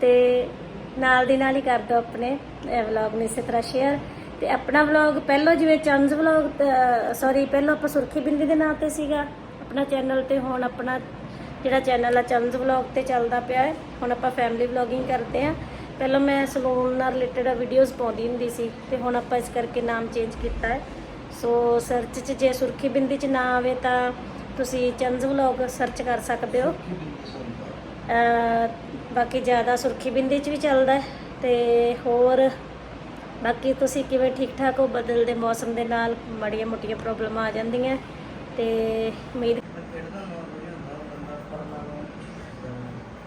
ਤੇ ਨਾਲ ਦੀ ਨਾਲ ਹੀ ਕਰ ਦਿਓ ਆਪਣੇ ਵਲੌਗ ਨੂੰ ਇਸੇ ਤਰ੍ਹਾਂ ਸ਼ੇਅਰ ਤੇ ਆਪਣਾ ਵਲੌਗ ਪਹਿਲਾਂ ਜਿਵੇਂ ਚੰਦ ਵਲੌਗ ਸੌਰੀ ਪਹਿਲਾਂ ਆਪਾਂ ਸੁਰਖੀ ਬਿੰਦੀ ਦੇ ਨਾਂ ਤੇ ਸੀਗਾ। ਆਪਣਾ ਚੈਨਲ ਤੇ ਹੁਣ ਆਪਣਾ ਜਿਹੜਾ ਚੈਨਲ ਆ ਚੰਦ ਵਲੌਗ ਤੇ ਚੱਲਦਾ ਪਿਆ ਹੈ। ਹੁਣ ਆਪਾਂ ਫੈਮਿਲੀ ਵਲੌਗਿੰਗ ਕਰਦੇ ਆ ਪਹਿਲਾਂ ਮੈਂ ਸਲੂਨ ਨਾਲ ਰਿਲੇਟਡ ਵੀਡੀਓਜ਼ ਪਾਉਂਦੀ ਹੁੰਦੀ ਸੀ ਤੇ ਹੁਣ ਆਪਾਂ ਇਸ ਕਰਕੇ ਨਾਮ ਚੇਂਜ ਕੀਤਾ ਹੈ। ਸੋ ਸਰਚ 'ਚ ਜੇ ਸੁਰਖੀ ਬਿੰਦੀ 'ਚ ਨਾ ਆਵੇ ਤਾਂ ਤੁਸੀਂ ਚੰਦ ਵਲੌਗ ਸਰਚ ਕਰ ਸਕਦੇ ਹੋ। ਬਾਕੀ ਜ਼ਿਆਦਾ ਸੁਰਖੀ ਬਿੰਦੀ 'ਚ ਵੀ ਚੱਲਦਾ ਹੈ ਤੇ ਹੋਰ ਬਾਕੀ ਤੁਸੀਂ ਕਿਵੇਂ ਠੀਕ ਠਾਕ ਹੋ? ਬਦਲਦੇ ਮੌਸਮ ਦੇ ਨਾਲ ਮਾੜੀਆਂ ਮੋਟੀਆਂ ਪ੍ਰੋਬਲਮ ਆ ਜਾਂਦੀਆਂ ਤੇ ਉਮੀਦ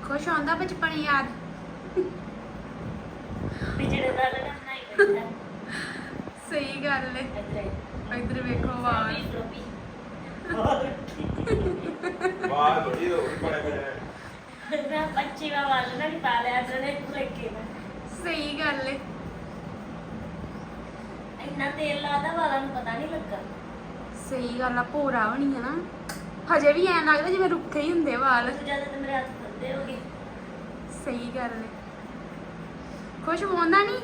ਖੁਸ਼ ਹੁੰਦਾ ਬਚਪਨ ਯਾਦ? ਵੀ ਜਿਹੜੇ ਦਾ ਬੈਠਾ। ਸਹੀ ਗੱਲ ਹੈ ਇੱਧਰ ਇੱਧਰ ਵੇਖੋ ਵਾਹ ਵਾਹ ਬੜੀ ਹੋ ਬੜੇ ਬੜੇ। ਮੈਂ ਬੱਚੀ ਵਾ ਵਾਲ ਨਾ ਪਾ ਲਿਆ ਜਣੇ ਪੁਲੇਕੇ ਸਹੀ ਗੱਲ ਹੈ ਇੰਨਾ ਤੇਲ ਲਾਦਾ ਵਾਲਾਂ ਨੂੰ ਪਤਾ ਨਹੀਂ ਲੱਗਾ। ਸਹੀ ਗੱਲ ਆ ਭੋਰਾ ਬਣੀ ਹੈ ਨਾ। ਹਜੇ ਵੀ ਐਂ ਲੱਗਦਾ ਜਿਵੇਂ ਰੁੱਖੇ ਹੀ ਹੁੰਦੇ ਵਾਲ। ਜ਼ਿਆਦਾ ਤੇ ਮੇਰੇ ਹੱਥ ਫੱਦੇ ਹੋ ਗਏ ਸਹੀ ਗੱਲ ਹੈ ਖੁਸ਼ ਹੁੰਦਾ ਨਹੀਂ?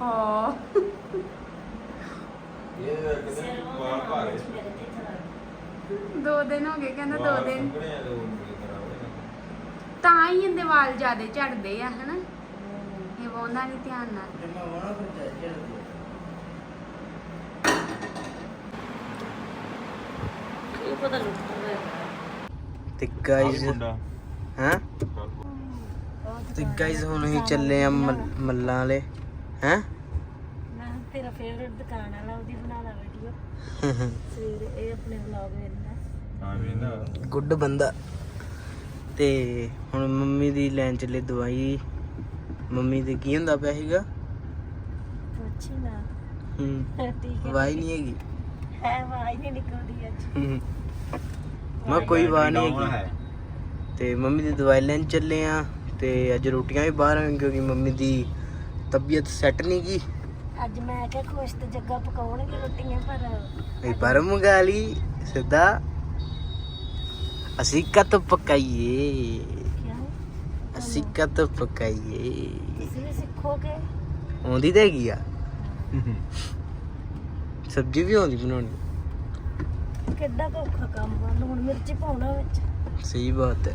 ਹਾਂ। ਇਹ ਕਿਤੇ ਸਿਰ ਵਾਲ ਭਾਰੇ ਮੇਰੇ ਤੇ ਚਲਾ ਦੋ ਦਿਨ ਹੋ ਗਏ ਕਹਿੰਦਾ ਦੋ ਦਿਨ। ਤਾਂ ਹੀ ਇਹਦੇ ਵਾਲ ਜ਼ਿਆਦੇ ਝੜਦੇ ਆ ਹਨਾ? ਇਹ ਵਾਉਂਦਾ ਨਹੀਂ ਧਿਆਨ ਨਾਲ। ਇਹ ਪਤਾ ਲੱਗਦਾ ਤੇ। ਗਾਇਜ਼ ਹਾਂ? ਤੇ ਗਾਇਜ਼ ਹੁਣ ਅਸੀਂ ਚੱਲੇ ਆ ਮੱਲ- ਮੱਲਾਂ ਵਾਲੇ। ਹੈ? ਮੈਂ ਕਿਹਾ ਤੇਰਾ ਫੇਵਰਿਟ ਦੁਕਾਨ ਵਾਲਾ ਉਹਦੀ ਬਣਾ ਲਾ ਵੀਡੀਓ ਸਵੇਰੇ ਵਲੌਗ ਹਾਂ ਗੁੱਡ ਬੰਦਾ। ਤੇ ਹੁਣ ਮੰਮੀ ਦੀ ਲੈਣ ਚੱਲੇ ਦਵਾਈ। ਮੰਮੀ ਦੇ ਕੀ ਹੁੰਦਾ ਪਿਆ ਸੀਗਾ? ਪੁੱਛੀ ਨਾ। ਹੂੰ ਠੀਕ ਹੈ ਵਾਈ ਨਹੀਂ ਹੈਗੀ? ਹੈ ਵਾਈ ਨਹੀਂ ਨਿਕਲਦੀ ਅੱਜ। ਹੂੰ। ਮੈਂ ਕੋਈ ਵਾਹ ਨਹੀਂ ਹੈਗੀ। ਤੇ ਮੰਮੀ ਦੀ ਦਵਾਈ ਲੈਣ ਚੱਲੇ ਆ। ਤੇ ਅੱਜ ਰੋਟੀਆਂ ਵੀ ਬਾਹਰ ਆਉਣ ਕਿਉਂਕਿ ਮੰਮੀ ਦੀ ਤਬੀਅਤ ਸੈੱਟ ਨਹੀਂ ਗਈ ਅੱਜ ਮੈਂ ਕਿਹਾ ਖੁਸ਼ ਤੇ ਜੱਗਾ ਪਕਾਉਣਗੇ ਰੋਟੀਆਂ ਪਰ ਇਹ ਪਰ ਮੰਗਾ ਲਈ। ਸਿੱਧਾ ਅਸੀਂ ਕਤ ਪਕਾਈਏ ਅਸੀਂ ਕਤ ਪਕਾਈਏ ਤੁਸੀਂ ਵੀ ਸਿੱਖੋਗੇ ਆਉਂਦੀ ਤਾਂ ਹੈਗੀ ਆ ਸਬਜ਼ੀ ਵੀ ਆਉਂਦੀ ਬਣਾਉਣੀ ਕਿੱਡਾ ਕੁ ਔਖਾ ਕੰਮ ਆ ਲੂਣ ਮਿਰਚ ਪਾਉਣਾ ਵਿੱਚ ਸਹੀ ਬਾਤ ਹੈ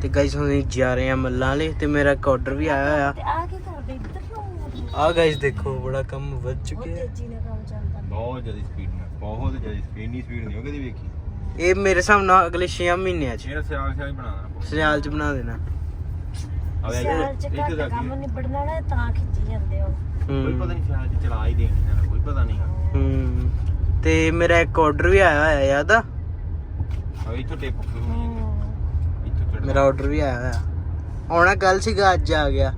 ਤੇ ਗਾਇਸ ਹੁਣ ਅਸੀਂ ਜਾ ਰਹੇ ਆ ਮੱਲਾਂ ਵਾਲੇ ਤੇ ਮੇਰਾ ਇੱਕ ਆਰਡਰ ਵੀ ਆਇਆ ਹੋਇਆ ਤੇ ਆ ਕੀ ਕਰਦੇ ਆ ਗਾਇਸ ਦੇਖੋ ਬੜਾ ਕੰਮ ਵੱਧ ਬਹੁਤ ਚੁੱਕਿਆ ਹੈ। ਤੇਜ਼ੀ ਨਾਲ ਕੰਮ ਚੱਲਦਾ ਬਹੁਤ ਜ਼ਿਆਦਾ ਸਪੀਡ ਨਾਲ ਬਹੁਤ ਜ਼ਿਆਦਾ ਸਪੀਡ ਇੰਨੀ ਸਪੀਡ ਨਹੀਂ ਉਹ ਕਦੀ ਵੇਖੀ। ਇਹ ਮੇਰੇ ਹਿਸਾਬ ਨਾਲ ਅਗਲੇ 6 ਮਹੀਨਿਆਂ ਚ। ਇਹਦਾ ਸਿਆਲ ਸਿਆਲ ਹੀ ਬਣਾਉਣਾ ਸਿਆਲ ਚ ਬਣਾ ਦੇਣਾ। ਆ ਵੇ ਸਿਆਲ ਚ ਇੱਥੇ ਘੱਟ ਕੰਮ ਨਿਬੜਨਾ ਨਾ ਤਾਂ ਖਿੱਚੀ ਜਾਂਦੇ ਹੋ। ਕੋਈ ਹੂੰ ਪਤਾ ਨਹੀਂ ਸਿਆਲ ਚ ਚਲਾ ਹੀ ਦੇਣੀ ਨਾ ਕੋਈ ਪਤਾ ਨਹੀਂ ਹੂੰ। ਤੇ ਮੇਰਾ ਇੱਕ ਆਰਡਰ ਵੀ ਆਇਆ ਹੋਇਆ ਯਾਦ ਆ? ਆ ਇੱਥੋਂ ਟਿਪ ਹੋਣੀ ਇੱਥੋਂ। ਮੇਰਾ ਆਰਡਰ ਵੀ ਆਇਆ ਹੋਇਆ। ਆਉਣਾ ਕੱਲ ਸੀਗਾ ਅੱਜ ਆ ਗਿਆ।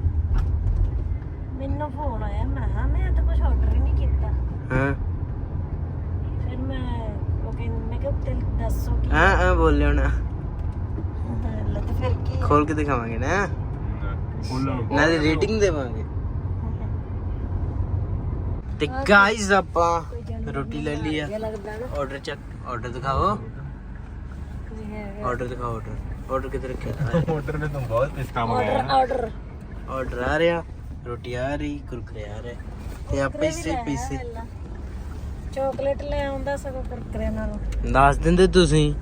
ਮੈਨੂੰ ਫੋਨ ਆਇਆ ਮੈਂ ਕਿਹਾ ਮੈਂ ਤਾਂ ਕੁਝ ਆਰਡਰ ਹੀ ਨਹੀਂ ਕੀਤਾ। ਹਾਂ? ਫਿਰ ਮੈਂ ਉਹ ਕਹਿੰਦੇ ਮੈਂ ਕਿਹਾ ਉੱਤੇ ਦੱਸੋ ਕੀ ਹਾਂ ਹਾਂ ਬੋਲਿਓ ਨਾ ਲੈ ਤੇ ਫਿਰ ਕੀ ਆ? ਖੋਲ ਕੇ ਦਿਖਾਵਾਂਗੇ ਨਾ। ਨਾਲੇ ਰੇਟਿੰਗ ਦੇਵਾਂਗੇ। ਤੇ ਗਾਇਸ ਆਪਾਂ ਰੋਟੀ ਲੈ ਲਈ ਆ। ਆਰਡਰ ਚੱਕ ਆਰਡਰ ਦਿਖਾਓ। ਆਰਡਰ ਦਿਖਾਓ ਆਰਡਰ ਆਰਡਰ ਕਿੱਥੇ ਰੱਖਿਆ? ਆਰਡਰ ਨੇ ਤਾਂ ਬਹੁਤ ਪਿਸਤਾ ਮੰਗਾਇਆ ਆਰਡਰ ਨਾ ਆਰਡਰ ਆਰਡਰ ਆ ਰਿਹਾ। ਰੋਟੀ ਆ ਰਹੀ ਕੁਰਕਰੇ ਆ ਰਹੇ। ਤੇ ਆ ਪੈਸੇ ਪੈਸੇ ਚਾਕਲੇਟ ਲੈ ਆਉਂਦਾ ਸਗੋਂ ਕੁਰਕਰੇ ਨਾਲੋਂ। ਦੱਸ ਦਿੰਦੇ ਤੁਸੀਂ?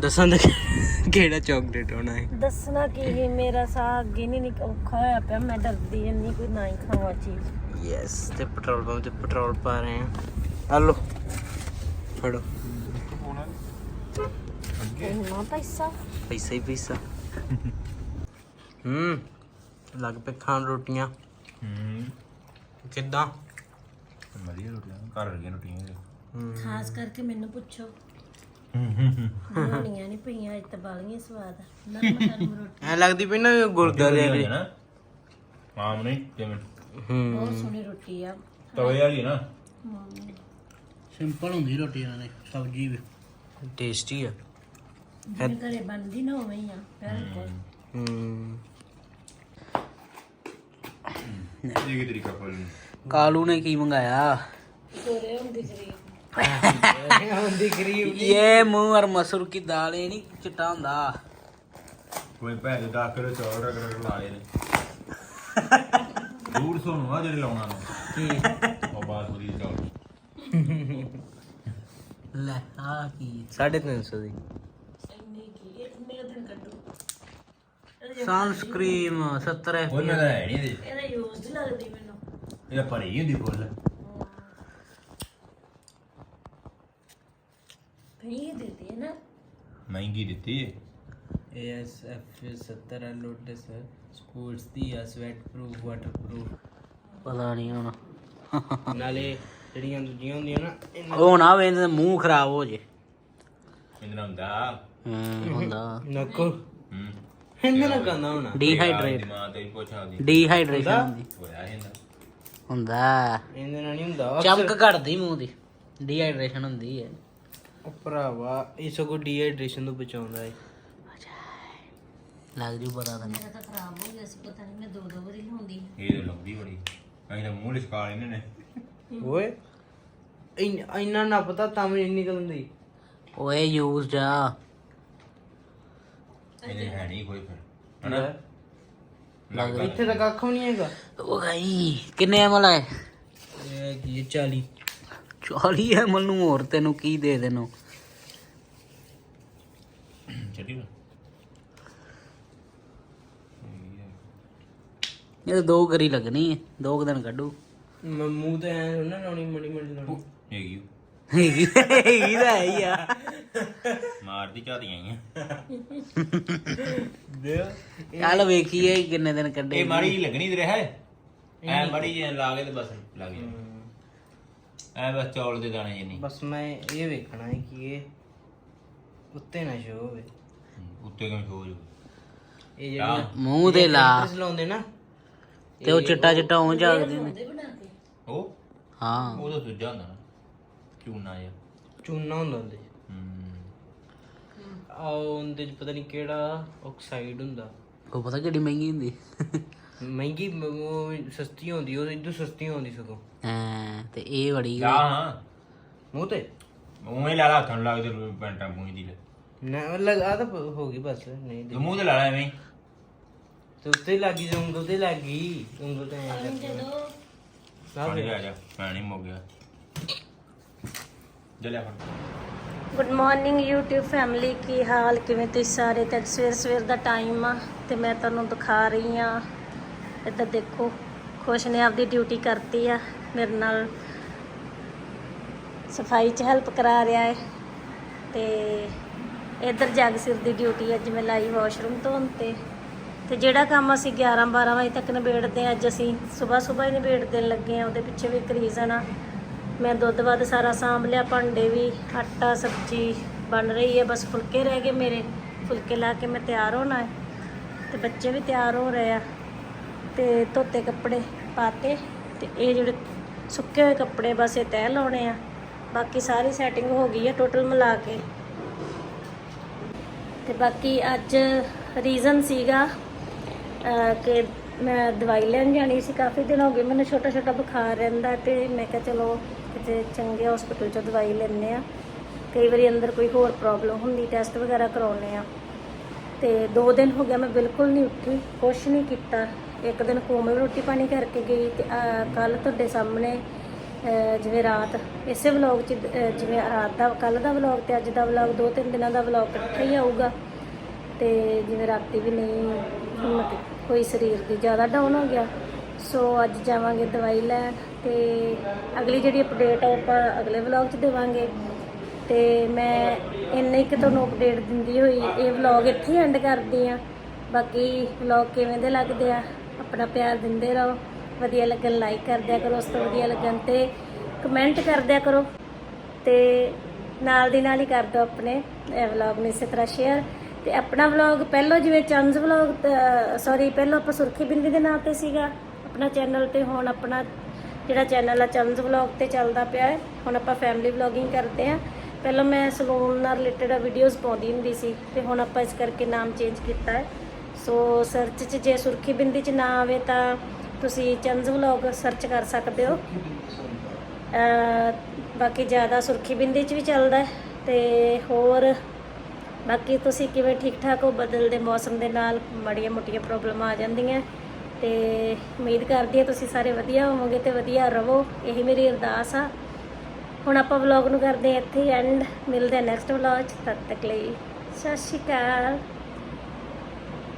ਦੱਸਾਂ ਤਾਂ ਕਿਹੜਾ ਚਾਕਲੇਟ ਹੋਣਾ ਹੈ? ਦੱਸਣਾ ਕੀ ਸੀ ਮੇਰਾ ਸਾਹ ਅੱਗੇ ਨਹੀਂ ਨਿਕ ਔਖਾ ਹੋਇਆ ਪਿਆ ਮੈਂ ਡਰਦੀ ਇੰਨੀ ਕੋਈ ਨਾ ਹੀ ਖਾਵਾਂ ਚੀਜ਼। ਯੈਸ ਤੇ ਪੈਟਰੋਲ ਪੰਪ ਤੇ ਪੈਟਰੋਲ ਪਾ ਰਹੇ ਆ ਆ ਲੋ ਫੜੋ। ਇੰਨਾ ਪੈਸਾ। ਪੈਸਾ ਹੀ ਪੈਸਾ। ਹੂੰ। ਲੱਗ ਪੇ ਖਾਣ ਰੋਟੀਆਂ। ਹੂੰ। ਕਿੱਦਾਂ? ਵਧੀਆ ਰੋਟੀਆਂ ਘਰ ਵਰਗੀਆਂ ਰੋਟੀਆਂ ਇਹ। ਹੂੰ। ਖਾਸ ਕਰਕੇ ਮੈਨੂੰ ਪੁੱਛੋ। ਬਣਾਉਣੀਆਂ ਨਹੀਂ ਪਈਆਂ ਅੱਜ ਤਾਂ ਬਾਲੀਆਂ ਸਵਾਦ ਨਰਮ ਨਰਮ ਰੋਟੀ। ਐ ਲੱਗਦੀ ਪਈ ਨਾ ਗੁਰਦਾਰੇ ਵਾਲੀ। ਨਾ। ਆਮ ਨਹੀਂ ਜਿਵੇਂ। ਹੂੰ। ਬਹੁਤ ਸੋਹਣੀ ਰੋਟੀ ਆ। ਤਵੇ ਵਾਲੀ ਨਾ। ਸਿੰਪਲ ਹੁੰਦੀ ਰੋਟੀ ਇਹਨਾਂ ਨੇ ਸਬਜ਼ੀ ਵੀ। ਟੇਸਟੀ ਆ। ਜਿਵੇਂ ਘਰੇ ਬਣਦੀ ਨਾ ਉਵੇਂ ਹੀ ਆ ਬਿਲਕੁਲ। ਹੂੰ। ਇਹ ਕੀ ਤਰੀਕਾ ਖੋਲਣ ਕਾਲੂ ਨੇ ਕੀ ਮੰਗਾਇਆ? ਤੋਰੇ ਹੁੰਦੀ ਜਰੀ ਹੁੰਦੀ ਕਰੀਬ ਇਹ ਮੂੰਹ ਔਰ ਮਸਰ ਕੀ ਦਾਲ ਇਹ ਨਹੀਂ ਚਿੱਟਾ ਹੁੰਦਾ। ਕੋਈ ਭੈਣ ਦੇ ਦਾ ਕਰੋ ਚੌੜ ਰਗ ਰਗ ਲਾ ਲਏ ਦੂਰ ਸੋਨੂੰ ਆ ਜਿਹੜੇ ਲਾਉਣਾ ਨੂੰ। ਉਹ ਬਾਤ ਬੁਰੀ ਚੌੜ ਲੈ ਆ ਕੀ 350 ਦੀ। ਇੰਨੇ ਕੀ ਇੰਨੇ ਦਿਨ ਕੱਢੋ? ਸਨਸਕ੍ਰੀਮ 70 ਕੋਈ ਮੈਂ ਤਾਂ ਹੈ ਨਹੀਂ ਦੇ ਇਹਦੇ ਲੱਗਦੀ ਮੈਨੂੰ। ਇਹਦਾ ਭਰੀ ਹੁੰਦੀ ਫੁੱਲ। ਭਈ ਦਿੱਤੀ ਹੈ ਨਾ। ਮਹਿੰਗੀ ਦਿੱਤੀ ਹੈ ASF 70 ਲੋਟਸ ਸਪੋਰਟਸ ਦੀ ਆ ਸਵੈਟ ਪ੍ਰੂਫ ਵਾਟਰ ਪ੍ਰੂਫ ਪਤਾ ਨਹੀਂ ਹੁਣ। ਨਾਲੇ ਜਿਹੜੀਆਂ ਦੂਜੀਆਂ ਹੁੰਦੀਆਂ ਨਾ ਇਹਨਾਂ ਉਹ ਨਾ ਵੇ ਇਹਦਾ ਮੂੰਹ ਖਰਾਬ ਹੋ ਜੇ। ਇੰਦਰਾ ਹੁੰਦਾ। ਹੂੰ ਹੁੰਦਾ। ਨੱਕੋ। ਇਹਨਾਂ ਨਾਲ ਕਹਿੰਦਾ ਹੋਣਾ। ਡੀਹਾਈਡਰੇਟ ਮਾਂ ਤੇ ਪੁੱਛਾਉਂਦੀ ਡੀਹਾਈਡਰੇਸ਼ਨ ਹੁੰਦੀ? ਹੋਇਆ ਇਹਦਾ ਹੁੰਦਾ। ਇਹਦੇ ਨਾਲ ਨਹੀਂ ਹੁੰਦਾ ਚਮਕ ਘਟਦੀ ਮੂੰਹ ਦੀ। ਡੀਹਾਈਡਰੇਸ਼ਨ ਹੁੰਦੀ ਹੈ। ਉਹ ਭਰਾਵਾ ਇਹ ਸਗੋਂ ਡੀਹਾਈਡਰੇਸ਼ਨ ਤੋਂ ਬਚਾਉਂਦਾ ਹੈ ਲੱਗ ਜੂ ਪਤਾ ਤੈਨੂੰ ਮੇਰਾ ਤਾਂ ਖਰਾਬ ਹੋ ਗਿਆ ਸੀ ਪਤਾ ਨਹੀਂ ਮੈਂ ਦੋ ਦੋ ਵਾਰੀ ਲਾਉਂਦੀ ਇਹ ਤਾਂ ਲੰਬੀ ਬੜੀ। ਤਾਂ ਮੂੰਹ ਲਿਸ਼ਕਾ ਲੈਨੇ ਨੇ ਓਏ ਇੰਨ- ਇੰਨਾ ਨਾ ਪਤਾ ਤਾਂ ਵੀ ਨਹੀਂ ਨਿਕਲਦੀ ਓਏ ਯੂਜ਼ ਜਾ। ਇਹਦੇ ਹੈ ਨਹੀਂ ਕੋਈ ਫਿਰ। ਹਨਾ? ਲੱਗਦਾ। ਇੱਥੇ ਤਾਂ ਕੱਖ ਵੀ ਨਹੀਂ ਹੈਗਾ। ਉਹ ਗਈ ਕਿੰਨੇ ਐਮਲ ਹੈ ਇਹ? ਕੀ 40 40 ਐਮਲ ਨੂੰ ਹੋਰ ਤੈਨੂੰ ਕੀ ਦੇ ਦੇਣੋ? ਚੱਲੀ ਨਾ ਇਹ ਤਾਂ ਦੋ ਕਰੀ ਲੱਗਣੀ ਹੈ ਦੋ ਕੁ ਦਿਨ ਕੱਢੂ। ਮੂੰਹ ਤੇ ਐ ਨਾ ਲਾਉਣੀ ਮੜੀ ਮੜੀ ਲਾਉਣੀ। ਹੈਗੀ ਇਹਦਾ ਹੈ ਹੀ ਆ। ਮਾਰਦੀ ਝਾਦੀਆਂ ਆਈਆਂ। ਚੱਲ ਵੇਖੀਏ ਕਿੰਨੇ ਦਿਨ ਕੱਢੇ ਇਹ ਮਾੜੀ ਜਿਹੀ ਲੱਗਣੀ ਤੇ ਰਿਹਾ ਐ ਮਾੜੀ ਜਿਹੀ ਲਾ ਕੇ ਤੇ ਬਸ ਲੱਗ ਜਾ ਐ ਬਸ ਚੌਲ ਦੇ ਦਾਣੇ ਜਿੰਨੀ। ਬਸ ਮੈਂ ਇਹ ਵੇਖਣਾ ਹੈ ਕਿ ਇਹ ਉੱਤੇ ਨਾ ਸ਼ੋ ਹੋਵੇ। ਉੱਤੇ ਕਿਵੇਂ ਹੋ ਜੂ ਇਹ ਜਿਹੜੀਆਂ ਮੂੰਹ ਤੇ ਲਾ। filters ਲਾਉਂਦੇ ਨਾ ਤੇ ਉਹ ਚਿੱਟਾ ਚਿੱਟਾ ਉਹ ਜਾਗਦੇ ਨੇ। ਉਹ? ਹਾਂ। ਉਹ ਤਾਂ ਦੂਜਾ ਹੁੰਦਾ ਨਾ। ਚੂਨਾ ਜਿਹਾ। ਚੂਨਾ ਹੁੰਦਾ ਉਹਦੇ 'ਚ। ਹੂੰ ਆ ਉਹਦੇ ਚ ਪਤਾ ਨਹੀਂ ਕਿਹੜਾ ਆਕਸਾਈਡ ਹੁੰਦਾ। ਉਹ ਪਤਾ ਕਿੱਡੀ ਮਹਿੰਗੀ ਹੁੰਦੀ? ਮਹਿੰਗੀ ਮ- ਉਹ ਸਸਤੀ ਹੁੰਦੀ ਉਹ ਇਦੋਂ ਸਸਤੀ ਹੁੰਦੀ ਸਗੋਂ। ਹਾਂ ਤੇ ਇਹ ਬੜੀ ਲਾ ਹਾਂ। ਮੂੰਹ ਤੇ? ਉਵੇਂ ਲਾ ਲਾ ਹੱਥਾਂ ਨੂੰ ਲੱਗਦੇ ਪੈਂਟਾਂ ਪੂਣੀ ਦੀ। ਲੈ ਨਾ ਲਗਾ ਤਾਂ ਪ- ਹੋ ਗਈ ਬਸ ਨਹੀਂ ਤੂੰ ਮੂੰਹ ਤੇ ਲਾ ਲੈ ਐਵੇਂ। ਹੀ। ਤੇ ਉੱਤੇ ਲੱਗੀ ਤੇ ਉਂਗਲ ਤੇ ਲੱਗੀ ਉਂਗਲ ਤੇ ਐਂ ਲੱਗੀ ਨਾ ਪਾਣੀ ਲੈ ਜਾ ਪਾਣੀ ਮੁੱਕ ਗਿਆ। ਜਲਿਆ ਫੜ ਗੁੱਡ ਮਾਰਨਿੰਗ YouTube ਫੈਮਿਲੀ ਕੀ ਹਾਲ? ਕਿਵੇਂ ਤੁਸੀਂ ਸਾਰੇ? ਤੇ ਅੱਜ ਸਵੇਰ ਸਵੇਰ ਦਾ ਟਾਈਮ ਆ ਤੇ ਮੈਂ ਤੁਹਾਨੂੰ ਦਿਖਾ ਰਹੀ ਆ। ਇੱਧਰ ਦੇਖੋ, ਖੁਸ਼ ਨੇ ਆਪਦੀ ਡਿਊਟੀ ਕਰਤੀ ਆ। ਮੇਰੇ ਨਾਲ ਸਫ਼ਾਈ 'ਚ ਹੈਲਪ ਕਰਾ ਰਿਹਾ ਹੈ। ਤੇ ਇੱਧਰ ਜਗਸਿਰ ਦੀ ਡਿਊਟੀ ਅੱਜ ਮੈਂ ਲਾਈ ਵਾਸ਼ਰੂਮ ਧੋਣ ਤੇ। ਤੇ ਜਿਹੜਾ ਕੰਮ ਅਸੀਂ 11 12 ਵਜੇ ਤੱਕ ਨਿਬੇੜਦੇ ਹਾਂ ਅੱਜ ਅਸੀਂ ਸਵੇਰ ਸਵੇਰ ਹੀ ਨਿਬੇੜ ਦੇਣ ਲੱਗੇ ਆ, ਉਹਦੇ ਪਿੱਛੇ ਵੀ ਇੱਕ ਰੀਜ਼ਨ ਆ। ਮੈਂ ਦੁੱਧ ਵੱਧ ਸਾਰਾ ਸਾਂਭ ਲਿਆ, ਭਾਂਡੇ ਵੀ, ਆਟਾ, ਸਬਜ਼ੀ ਬਣ ਰਹੀ ਹੈ, ਬਸ ਫੁਲਕੇ ਰਹਿ ਗਏ ਮੇਰੇ। ਫੁਲਕੇ ਲਾ ਕੇ ਮੈਂ ਤਿਆਰ ਹੋਣਾ ਹੈ ਤੇ ਬੱਚੇ ਵੀ ਤਿਆਰ ਹੋ ਰਹੇ ਆ ਤੇ ਧੋਤੇ ਕੱਪੜੇ ਪਾਤੇ ਤੇ ਇਹ ਜਿਹੜੇ ਸੁੱਕੇ ਹੋਏ ਕੱਪੜੇ ਬਸ ਇਹ ਤੈਅ ਲਾਉਣੇ ਆ। ਬਾਕੀ ਸਾਰੀ ਸੈਟਿੰਗ ਹੋ ਗਈ ਹੈ ਟੋਟਲ ਮਿਲਾ ਕੇ। ਤੇ ਬਾਕੀ ਅੱਜ ਰੀਜ਼ਨ ਸੀਗਾ ਕਿ ਮੈਂ ਦਵਾਈ ਲੈਣ ਜਾਣੀ ਸੀ, ਕਾਫੀ ਦਿਨ ਹੋ ਗਏ ਮੈਨੂੰ ਛੋਟਾ ਛੋਟਾ ਬੁਖਾਰ ਰਹਿੰਦਾ ਤੇ ਮੈਂ ਕਿਹਾ ਚਲੋ ਕਿਤੇ ਚੰਗੇ ਹਸਪੀਟਲ 'ਚੋਂ ਦਵਾਈ ਲੈਣੇ ਆ ਕਈ ਵਾਰੀ ਅੰਦਰ ਕੋਈ ਹੋਰ ਪ੍ਰੋਬਲਮ ਹੁੰਦੀ ਟੈਸਟ ਵਗੈਰਾ ਕਰਾਉਣੇ ਆ ਤੇ 2 ਦਿਨ ਹੋ ਗਿਆ ਮੈਂ ਬਿਲਕੁਲ ਨਹੀਂ ਉੱਠੀ, ਕੁਛ ਨਹੀਂ ਕੀਤਾ। ਇੱਕ ਦਿਨ ਕੋਮਲ ਰੋਟੀ ਪਾਣੀ ਕਰਕੇ ਗਈ ਤੇ ਕੱਲ ਤੁਹਾਡੇ ਸਾਹਮਣੇ ਜਿਵੇਂ ਰਾਤ, ਇਸੇ ਵਲੌਗ 'ਚ ਜਿਵੇਂ ਰਾਤ ਦਾ ਕੱਲ ਦਾ ਵਲੌਗ ਤੇ ਅੱਜ ਦਾ ਵਲੌਗ ਦੋ ਤਿੰਨ ਦਿਨਾਂ ਦਾ ਵਲੌਗ ਇਕੱਠਾ ਹੀ ਆਊਗਾ। ਤੇ ਜਿਵੇਂ ਰਾਤੀ ਵੀ ਨਹੀਂ ਹਿੰਮਤ ਕੋਈ ਸਰੀਰ ਦੀ ਜ਼ਿਆਦਾ ਡਾਊਨ ਹੋ ਗਿਆ। ਸੋ ਅੱਜ ਜਾਵਾਂਗੇ ਦਵਾਈ ਲੈਣ ਤੇ ਅਗਲੀ ਜਿਹੜੀ ਅਪਡੇਟ ਆ ਉਹ ਆਪਾਂ ਅਗਲੇ ਵਲੌਗ 'ਚ ਦੇਵਾਂਗੇ। ਤੇ ਮੈਂ ਇੰਨੇ ਕਿ ਤੁਹਾਨੂੰ ਅਪਡੇਟ ਦਿੰਦੀ ਹੋਈ, ਇਹ ਵਲੌਗ ਇੱਥੇ ਹੀ ਐਂਡ ਕਰਦੀ ਆ। ਬਾਕੀ ਵਲੌਗ ਕਿਵੇਂ ਦੇ ਲੱਗਦੇ ਆ, ਆਪਣਾ ਪਿਆਰ ਦਿੰਦੇ ਰਹੋ। ਵਧੀਆ ਲੱਗਣ ਲਾਈਕ ਕਰ ਦਿਆ ਕਰੋ, ਉਸ ਤੋਂ ਵਧੀਆ ਲੱਗਣ ਤੇ ਕਮੈਂਟ ਕਰ ਦਿਆ ਕਰੋ। ਤੇ ਨਾਲ ਦੀ ਨਾਲ ਹੀ ਕਰ ਦਿਓ ਆਪਣੇ, ਇਹ ਵਲੌਗ ਨੂੰ ਇਸੇ ਤਰ੍ਹਾਂ ਸ਼ੇਅਰ ਤੇ ਆਪਣਾ ਵਲੌਗ ਪਹਿਲਾਂ ਜਿਵੇਂ ਚੰਦ ਵਲੌਗ ਸੌਰੀ ਪਹਿਲਾਂ ਆਪਾਂ ਸੁਰਖੀ ਬਿੰਦੀ ਦੇ ਨਾਂ ਤੇ ਸੀਗਾ। ਆਪਣਾ ਚੈਨਲ ਤੇ ਹੁਣ ਆਪਣਾ ਜਿਹੜਾ ਚੈਨਲ ਆ ਚੰਦ ਵਲੌਗ ਤੇ ਚੱਲਦਾ ਪਿਆ ਹੈ। ਹੁਣ ਆਪਾਂ ਫੈਮਿਲੀ ਵਲੌਗਿੰਗ ਕਰਦੇ ਆ ਪਹਿਲਾਂ ਮੈਂ ਸਲੂਨ ਨਾਲ ਰਿਲੇਟਡ ਵੀਡੀਓਜ਼ ਪਾਉਂਦੀ ਹੁੰਦੀ ਸੀ ਤੇ ਹੁਣ ਆਪਾਂ ਇਸ ਕਰਕੇ ਨਾਮ ਚੇਂਜ ਕੀਤਾ ਹੈ। ਸੋ ਸਰਚ 'ਚ ਜੇ ਸੁਰਖੀ ਬਿੰਦੀ 'ਚ ਨਾ ਆਵੇ ਤਾਂ ਤੁਸੀਂ ਚੰਦ ਵਲੌਗ ਸਰਚ ਕਰ ਸਕਦੇ ਹੋ। ਬਾਕੀ ਜ਼ਿਆਦਾ ਸੁਰਖੀ ਬਿੰਦੀ 'ਚ ਵੀ ਚੱਲਦਾ ਹੈ ਤੇ ਹੋਰ ਬਾਕੀ ਤੁਸੀਂ ਕਿਵੇਂ ਠੀਕ ਠਾਕ ਹੋ ਬਦਲਦੇ ਮੌਸਮ ਦੇ ਨਾਲ ਮਾੜੀਆਂ ਮੋਟੀਆਂ ਪ੍ਰੋਬਲਮਾਂ ਆ ਜਾਂਦੀਆਂ। ਤੇ ਉਮੀਦ ਕਰਦੀ ਹਾਂ ਤੁਸੀਂ ਸਾਰੇ ਵਧੀਆ ਹੋਵੋਗੇ ਤੇ ਵਧੀਆ ਰਹੋ। ਇਹੀ ਮੇਰੀ ਅਰਦਾਸ ਆ। ਹੁਣ ਆਪਾਂ ਵਲੌਗ ਨੂੰ ਕਰਦੇ ਹਾਂ ਇੱਥੇ ਐਂਡ ਮਿਲਦੇ ਹਾਂ ਨੈਕਸਟ ਵਲੌਗ 'ਚ। ਤਦ ਤੱਕ ਲਈ ਸਤਿ ਸ਼੍ਰੀ ਅਕਾਲ।